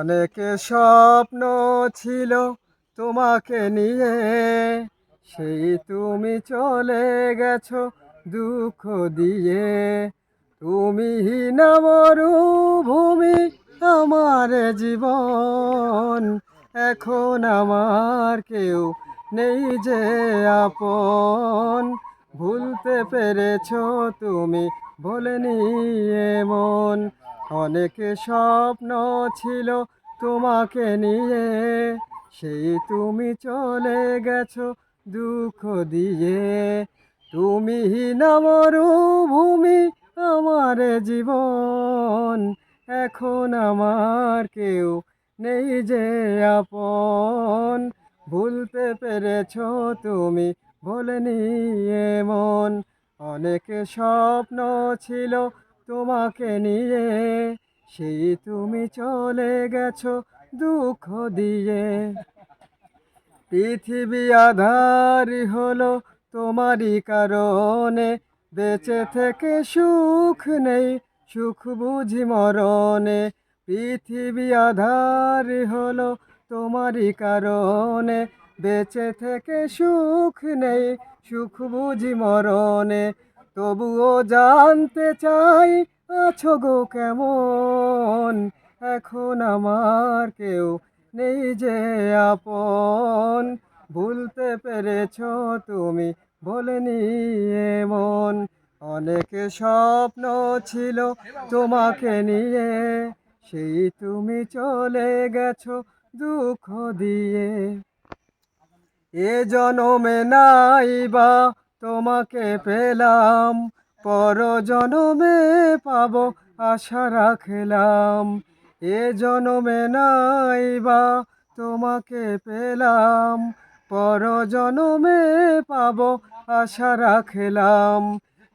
অনেক স্বপ্ন ছিল তোমাকে নিয়ে। সেই তুমি চলে গেছো দুঃখ দিয়ে। তুমি মরুভূমি আমার জীবন। এখন আমার কেউ নেই যে আপন। ভুলতে পেরেছ তুমি বলে নিয়ে এমন অনেক স্বপ্ন ছিল তোমাকে নিয়ে। সেই তুমি চলে গেছো দুঃখ দিয়ে। তুমি না মরুভূমি, আমার জীবন। এখন আমার কেউ নেই যে আপন। ভুলতে পেরেছ তুমি বলে নিয়ে মন। অনেক স্বপ্ন ছিল তোমাকে নিয়ে, সেই তুমি চলে গেছো দুঃখ দিয়ে। পৃথিবী আধারি হলো তোমারই কারণে, বেঁচে থেকে সুখ নেই, সুখ বুঝি মরণে। পৃথিবী আধারি হলো তোমারই কারণে, বেঁচে থেকে সুখ নেই, সুখ বুঝি মরণে। তবুও জানতে চাই, আছো গো কেমন? এখন আমার কেউ নেই যে আপন। ভুলতে পেরেছ তুমি বলেনি এমন অনেক স্বপ্ন ছিল তোমাকে নিয়ে, সেই তুমি চলে গেছো দুঃখ দিয়ে। এ জনমে নাই বা তোমাকে পেলাম পর জনমে পাবো, আশা রাখলাম। এ জনমে নাই বা তোমাকে পেলাম পর জনমে পাবো, আশা রাখলাম।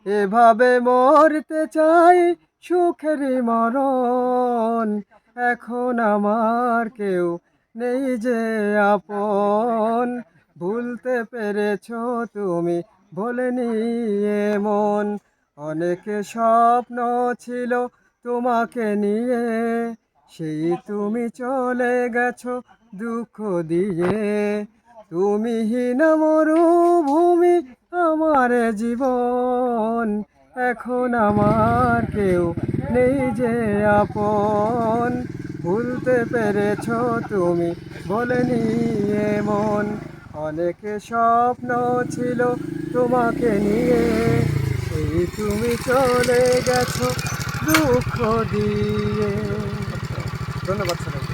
এভাবে মরতে চাই সুখের মরণ, এখন আমার কেউ নেই যে আপন। ভুলতে পেরেছ তুমি বলেনি এমন। অনেক স্বপ্ন ছিল তোমাকে নিয়ে। সেই তুমি চলে গেছো দুঃখ দিয়ে। তুমি হীন মরুভূমি আমার জীবন। এখন আমার কেউ নেই যে আপন। ভুলতে পেরেছ তুমি বলেনি এমন। অনেকে স্বপ্ন ছিল তোমাকে নিয়ে। এই তুমি চলে গেছো দুঃখ দিয়ে। ধন্যবাদ সবাই